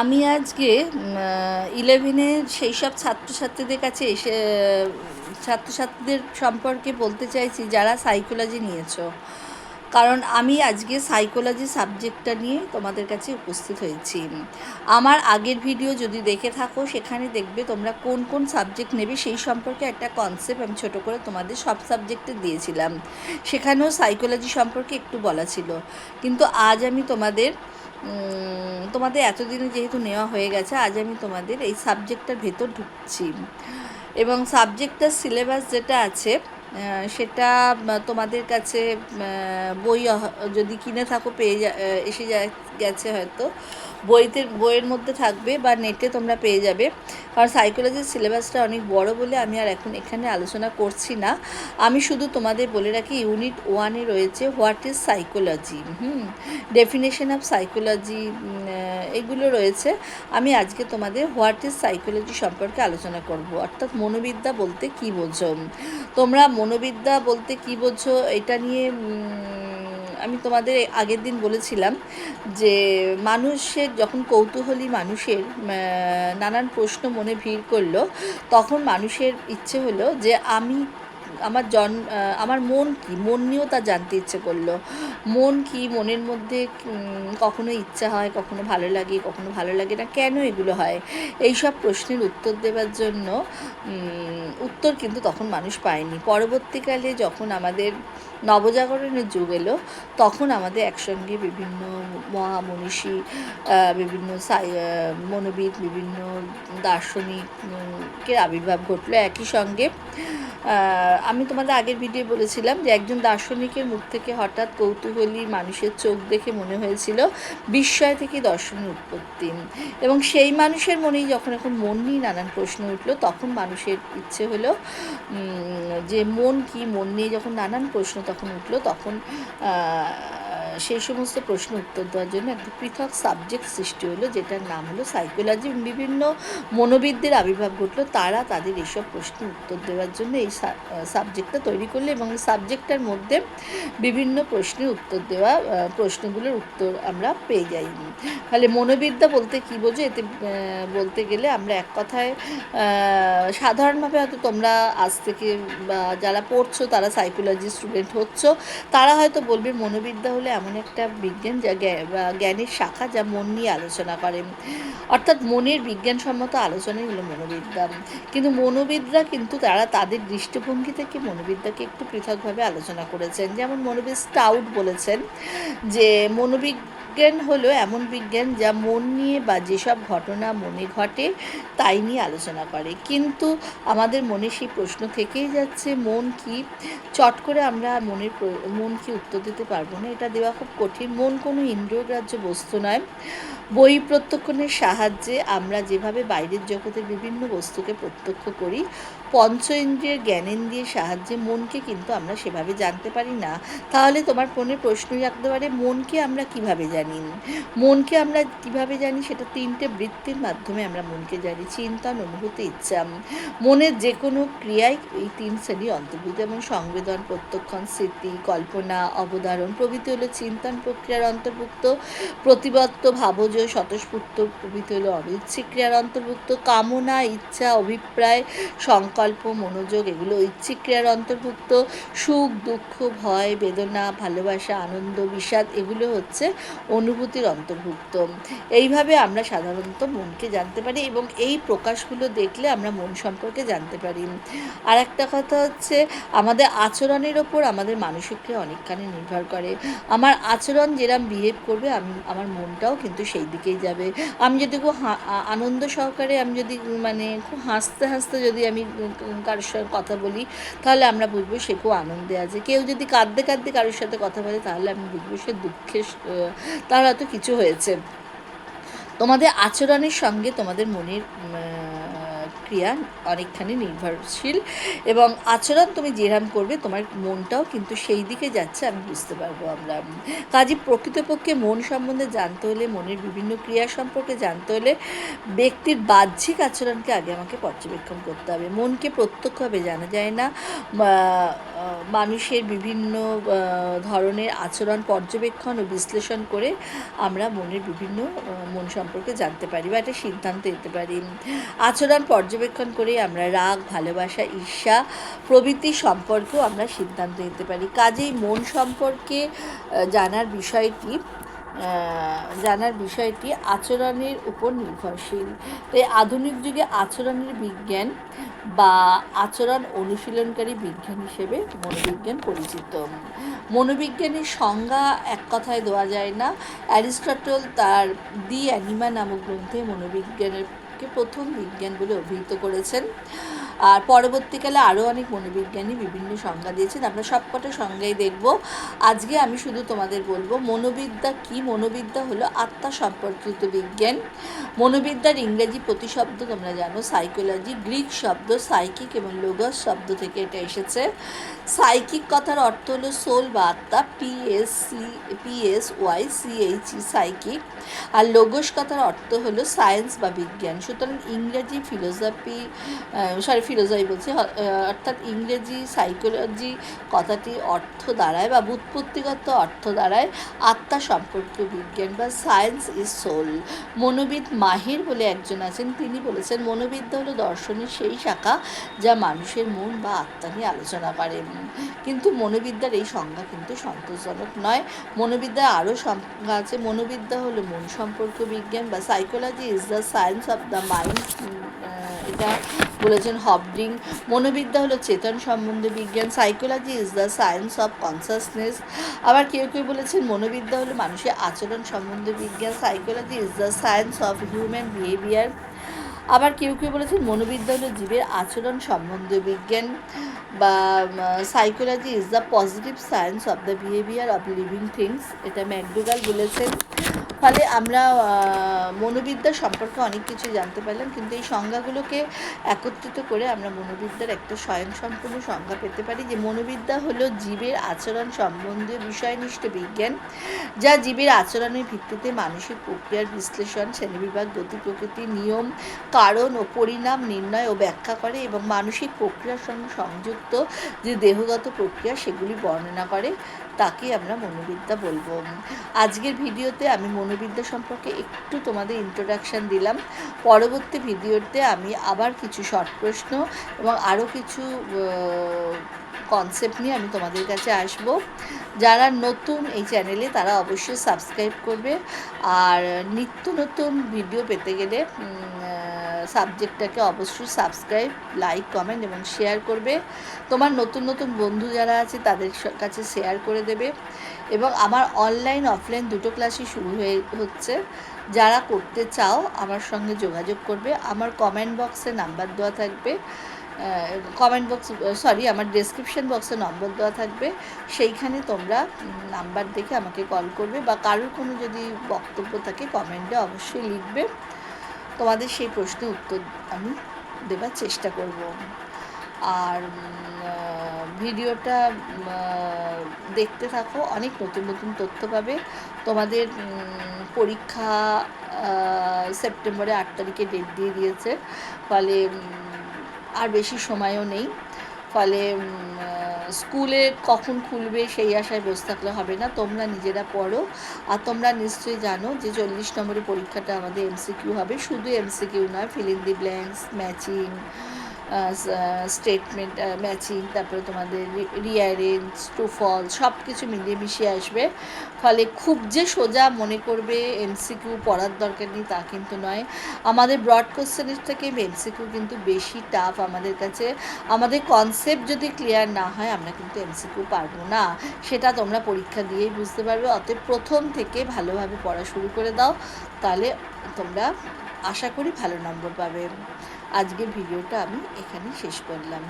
আমি আজকে ইলেভেনের সেই সব ছাত্রছাত্রীদের কাছে এসে, ছাত্রছাত্রীদের সম্পর্কে বলতে চাইছি, যারা সাইকোলজি নিয়েছো। কারণ আমি আজকে সাইকোলজি সাবজেক্টটা নিয়ে তোমাদের কাছে উপস্থিত হয়েছি। আমার আগের ভিডিও যদি দেখে থাকো, সেখানে দেখবে তোমরা কোন কোন সাবজেক্ট নেবে, সেই সম্পর্কে একটা কনসেপ্ট আমি ছোট করে তোমাদের সব সাবজেক্টে দিয়েছিলাম। সেখানেও সাইকোলজি সম্পর্কে একটু বলা ছিল। কিন্তু আজ আমি তোমাদের তোমাদের এতদিনে যেহেতু নেওয়া হয়ে গেছে, আজ আমি তোমাদের এই সাবজেক্টটার ভেতর ঢুকছি। এবং সাবজেক্টটার সিলেবাস যেটা আছে সেটা তোমাদের কাছে বই যদি কিনে থাকো, পেয়ে এসে যা গেছে হয়তো। বইতে, বইয়ের মধ্যে থাকবে বা নেটে তোমরা পেয়ে যাবে। কারণ সাইকোলজির সিলেবাসটা অনেক বড় বলে আমি আর এখন এখানে আলোচনা করছি না। আমি শুধু তোমাদের বলে রাখি ইউনিট ওয়ানে রয়েছে what is psychology hmm definition of psychology এগুলো রয়েছে। আমি আজকে তোমাদের হোয়াট ইজ সাইকোলজি সম্পর্কে আলোচনা করব। অর্থাৎ মনোবিদ্যা বলতে কী বোঝো? তোমরা মনোবিদ্যা বলতে কী বোঝো? এটা নিয়ে আমি তোমাদের আগের দিন বলেছিলাম যে মানুষের যখন কৌতূহলী মানুষের নানান প্রশ্ন মনে ভিড় করল, তখন মানুষের ইচ্ছে হলো যে আমি আমার জন আমার মন কি, মন নিয়েও তা জানতে ইচ্ছে করল। মন কি, মনের মধ্যে কখনো ইচ্ছা হয়, কখনো ভালো লাগে, কখনো ভালো লাগে না, কেন এগুলো হয়? এই সব প্রশ্নের উত্তর দেওয়ার জন্য উত্তর কিন্তু তখন মানুষ পায়নি। পরবর্তীকালে যখন আমাদের নবজাগরণের যুগ এলো, তখন আমাদের একসঙ্গে বিভিন্ন মহামনীষী বিভিন্ন মনোবিদ, বিভিন্ন দার্শনিকের আবির্ভাব ঘটলো একই সঙ্গে। আমি তোমাদের আগের ভিডিও বলেছিলাম যে একজন দার্শনিকের মুখ থেকে হঠাৎ কৌতূহলী মানুষের চোখ দেখে মনে হয়েছিল বিস্ময় থেকে দর্শনের উৎপত্তি। এবং সেই মানুষের মনেই যখন এখন মন নিয়ে নানান প্রশ্ন উঠল, তখন মানুষের ইচ্ছে হলো যে মন কি? মন নিয়ে যখন নানান প্রশ্ন তখন উঠল তখন সেই সমস্ত প্রশ্ন উত্তর দেওয়ার জন্য একটা পৃথক সাবজেক্ট সৃষ্টি হলো, যেটার নাম হলো সাইকোলজি বিভিন্ন মনোবিদদের আবির্ভাব ঘটলো, তারা তাদের এইসব প্রশ্নের উত্তর দেওয়ার জন্য এই সাবজেক্টটা তৈরি করল এবং এই সাবজেক্টটার মধ্যে বিভিন্ন প্রশ্নের উত্তর দেওয়া প্রশ্নগুলোর উত্তর আমরা পেয়ে যাই। তাহলে মনোবিদ্যা বলতে কী বোঝো? এতে বলতে গেলে আমরা এক কথায় সাধারণভাবে হয়তো তোমরা আজ থেকে বা যারা পড়ছো, তারা সাইকোলজি স্টুডেন্ট হচ্ছ, তারা হয়তো বলবে মনোবিদ্যা হলে এমন একটা বিজ্ঞান যা জ্ঞানের শাখা যা মন নিয়ে আলোচনা করে অর্থাৎ মনের বিজ্ঞানসম্মত আলোচনাই হলো মনোবিদ্যা। কিন্তু মনোবিদরা কিন্তু তারা তাদের দৃষ্টিভঙ্গি থেকে মনোবিদ্যাকে একটু পৃথকভাবে আলোচনা করেছেন। যেমন মনোবিদ স্টাউট বলেছেন যে, মনোবিজ্ঞান হলো এমন বিজ্ঞান যা মন নিয়ে বা যেসব ঘটনা মনে ঘটে তাই নিয়ে আলোচনা করে। কিন্তু আমাদের মনে সেই প্রশ্ন থেকেই যাচ্ছে, মন কি? চট করে আমরা মনের মন কি উত্তর দিতে পারব না? এটা দেওয়া খুব কঠিন, মন কোনো ইন্দ্রিয়গ্রাহ্য বস্তু নয়। বই প্রত্যক্ষণের সাহায্যে আমরা যেভাবে বাইরের জগতের বিভিন্ন বস্তুকে প্রত্যক্ষ করি পঞ্চ ইন্দ্রিয়ের জ্ঞানেন্দ্রিয়ের সাহায্যে মনকে কিন্তু আমরা সেভাবে জানতে পারি না। তাহলে তোমার মনে প্রশ্ন রাখতে পারে, মনকে আমরা কীভাবে জানি? মনকে আমরা কীভাবে জানি সেটা তিনটে বৃত্তির মাধ্যমে আমরা মনকে জানি চিন্তন অনুভূতি, ইচ্ছা। মনের যে কোনো ক্রিয়ায় এই তিন শ্রেণি অন্তর্ভুক্ত, যেমন সংবেদন, প্রত্যক্ষণ স্মৃতি কল্পনা অবধারণ প্রভৃতি হলো চিন্তন প্রক্রিয়ার অন্তর্ভুক্ত, প্রতিবদ্ধ ভাবজ স্বতঃস্ফূর্ত, প্রভৃতি হলো অনৈচ্ছিক ক্রিয়ার অন্তর্ভুক্ত, কামনা, ইচ্ছা, অভিপ্রায়, সংকল্প মনোযোগ, এগুলো ঐচ্ছিক ক্রিয়ার অন্তর্ভুক্ত। সুখ, দুঃখ, ভয়, বেদনা, ভালোবাসা, আনন্দ, বিষাদ, এগুলো হচ্ছে অনুভূতির অন্তর্ভুক্ত। এইভাবে আমরা সাধারণত মনকে জানতে পারি এবং এই প্রকাশগুলো দেখলে আমরা মন সম্পর্কে জানতে পারি। আর একটা কথা হচ্ছে, আমাদের আচরণের ওপর আমাদের মানসিক ক্রিয়া অনেকখানি নির্ভর করে। আমার আচরণ যেরম বিহেভ করবে, আমি, আমার মনটাও কিন্তু সেই দিকেই যাবে। আমি যদি খুব আনন্দ সহকারে আমি যদি মানে খুব হাসতে হাসতে যদি আমি কারোর সঙ্গে কথা বলি, তাহলে আমরা বুঝব সে খুব আনন্দে আছে। কেউ যদি কাঁদতে কাঁদতে কারোর সাথে কথা বলে, তাহলে আমি বুঝব সে দুঃখে তার হয়তো কিছু হয়েছে। তোমাদের আচরণের সঙ্গে তোমাদের মনের ক্রিয়া অনেকখানি নির্ভরশীল এবং আচরণ তুমি যেরাম করবে, তোমার মনটাও কিন্তু সেই দিকে যাচ্ছে, আমি বুঝতে পারব আমরা। কাজে, প্রকৃতপক্ষে মন সম্বন্ধে জানতে হলে, মনের বিভিন্ন ক্রিয়া সম্পর্কে জানতে হলে ব্যক্তির বাহ্যিক আচরণকে আগে আমাকে পর্যবেক্ষণ করতে হবে। মনকে প্রত্যক্ষভাবে জানা যায় না। মানুষের বিভিন্ন ধরনের আচরণ পর্যবেক্ষণ ও বিশ্লেষণ করে আমরা মনের বিভিন্ন মন সম্পর্কে জানতে পারি বা একটা সিদ্ধান্ত নিতে পারি। আচরণ পর্যবেক্ষণ করে আমরা রাগ, ভালোবাসা, ঈর্ষা প্রভৃতি সম্পর্কেও আমরা সিদ্ধান্ত নিতে পারি। কাজেই মন সম্পর্কে জানার বিষয়টি জানার বিষয়টি আচরণের উপর নির্ভরশীল। তাই আধুনিক যুগে আচরণের বিজ্ঞান বা আচরণ অনুশীলনকারী বিজ্ঞান হিসেবে মনোবিজ্ঞান পরিচিত। মনোবিজ্ঞানের সংজ্ঞা এক কথায় দেওয়া যায় না। অ্যারিস্টটল তার দি অ্যানিমা নামক গ্রন্থে মনোবিজ্ঞানকে প্রথম বিজ্ঞান বলে অভিহিত করেছেন? আর পরবর্তীকালে আরও অনেক মনোবিজ্ঞানী বিভিন্ন সংজ্ঞা দিয়েছেন। আমরা সবকটা সংজ্ঞাই দেখব। আজকে আমি শুধু তোমাদের বলব, মনোবিদ্যা কি? মনোবিদ্যা হলো আত্মা সম্পর্কিত বিজ্ঞান। মনোবিদ্যার ইংরেজি প্রতিশব্দ তোমরা জানো সাইকোলজি গ্রিক শব্দ সাইকিক এবং লোগস শব্দ থেকে এটা এসেছে। সাইকিক কথার অর্থ হলো সোল বা আত্মা P S C P S Y C H E psychic আর লোগস কথার অর্থ হলো সায়েন্স বা বিজ্ঞান। সুতরাং ইংরেজি ফিলোসফি সরি ফিলোসফি বলছি অর্থাৎ ইংরেজি সাইকোলজি কথাটি অর্থ দাঁড়ায় বা বুৎপত্তিগত অর্থ দাঁড়ায় আত্মা সম্পর্ক বিজ্ঞান বা সায়েন্স ইজ সোল মনোবিদ মাহির বলে একজন আছেন, তিনি বলেছেন, মনোবিদ্যা হলো দর্শনের সেই শাখা যা মানুষের মন বা আত্মা নিয়ে আলোচনা করে। কিন্তু মনোবিদ্যার এই সংজ্ঞা কিন্তু সন্তোষজনক নয়। মনোবিদ্যার আরও সংজ্ঞা আছে, মনোবিদ্যা হলো মন সম্পর্ক বিজ্ঞান বা psychology is the science of the mind এটা বলেছেন হবডিং মনোবিদ্যা হলো চেতন সম্বন্ধে বিজ্ঞান। Psychology is the science of consciousness আবার কেউ কেউ বলেছেন মনোবিদ্যা হলো মানুষের আচরণ সম্বন্ধে বিজ্ঞান। Psychology is the science of human behaviour আবার কেউ কেউ বলেছেন মনোবিদ্যা হলো জীবের আচরণ সম্বন্ধীয় বিজ্ঞান বা psychology is the positive science of the behaviour of living things এটা ম্যাকডুগাল বলেছেন। ফলে আমরা মনোবিদ্যা সম্পর্কে অনেক কিছু জানতে পারলাম, কিন্তু এই সংজ্ঞাগুলোকে একত্রিত করে আমরা মনোবিদ্যার একটা স্বয়ংসম্পূর্ণ সংজ্ঞা পেতে পারি যে মনোবিদ্যা হলো জীবের আচরণ সম্বন্ধীয় বিষয়নিষ্ঠ বিজ্ঞান, যা জীবের আচরণের ভিত্তিতে মানসিক প্রক্রিয়ার বিশ্লেষণ, শ্রেণীবিভাগ, গতি, প্রকৃতি, নিয়ম কারণ ও পরিণাম নির্ণয় ও ব্যাখ্যা করে এবং মানসিক প্রক্রিয়ার সঙ্গে সংযুক্ত যে দেহগত প্রক্রিয়া সেগুলি বর্ণনা করে তাকে আমরা মনোবিদ্যা বলব। আজকের ভিডিওতে আমি মনোবিদ্যা সম্পর্কে একটু তোমাদের ইন্ট্রোডাকশান দিলাম। পরবর্তী ভিডিওতে আমি আবার কিছু শর্ট প্রশ্ন এবং আরও কিছু কনসেপ্ট নিয়ে আমি তোমাদের কাছে আসব। যারা নতুন এই চ্যানেলে তারা অবশ্যই সাবস্ক্রাইব করবে। আর নিত্য নতুন ভিডিও পেতে গেলে সাবজেক্টটাকে অবশ্যই সাবস্ক্রাইব, লাইক, কমেন্ট এবং শেয়ার করবে। তোমার নতুন নতুন বন্ধু যারা আছে তাদের কাছে শেয়ার করে দেবে। এবং আমার অনলাইন, অফলাইন দুটো ক্লাসই শুরু হয়ে, হচ্ছে। যারা করতে চাও আমার সঙ্গে যোগাযোগ করবে। আমার কমেন্ট বক্সে নাম্বার দেওয়া থাকবে। কমেন্ট বক্স, সরি, আমার ডেসক্রিপশন বক্সে নম্বর দেওয়া থাকবে। সেইখানে তোমরা নাম্বার দেখে আমাকে কল করবে বা কারোর কোনো যদি বক্তব্য থাকে কমেন্টে অবশ্যই লিখবে। তোমাদের সেই প্রশ্নের উত্তর আমি দেবার চেষ্টা করব। আর ভিডিওটা দেখতে থাকো, অনেক নতুন নতুন তথ্য পাবে। তোমাদের পরীক্ষা সেপ্টেম্বরে আট তারিখে ডেট দিয়ে দিয়েছে। ফলে আর বেশি সময়ও নেই। ফলে স্কুলে কখন খুলবে সেই আশায় বসে থাকলে হবে না। তোমরা নিজেরা পড়ো। আর তোমরা নিশ্চয়ই জানো যে চল্লিশ নম্বরের পরীক্ষাটা আমাদের এমসিকিউ হবে। শুধু এমসিকিউ নয় fill the blanks matching statement matching তারপরে তোমাদের রিয়ারেঞ্জ টু ফল সব কিছু মিলিয়ে মিশিয়ে আসবে। ফলে খুব যে সোজা মনে করবে এমসিকিউ পড়ার দরকার নেই তা কিন্তু নয়। আমাদের ব্রড কোশ্চেনের থেকে এমসিকিউ কিন্তু বেশি টাফ আমাদের কাছে। আমাদের কনসেপ্ট যদি ক্লিয়ার না হয় আমরা কিন্তু এমসিকিউ পারব না। সেটা তোমরা পরীক্ষা দিয়েই বুঝতে পারবে। অতএব প্রথম থেকে ভালোভাবে পড়া শুরু করে দাও। তাহলে তোমরা আশা করি ভালো নম্বর পাবে। আজকের ভিডিওটা আমি এখানে শেষ করলাম।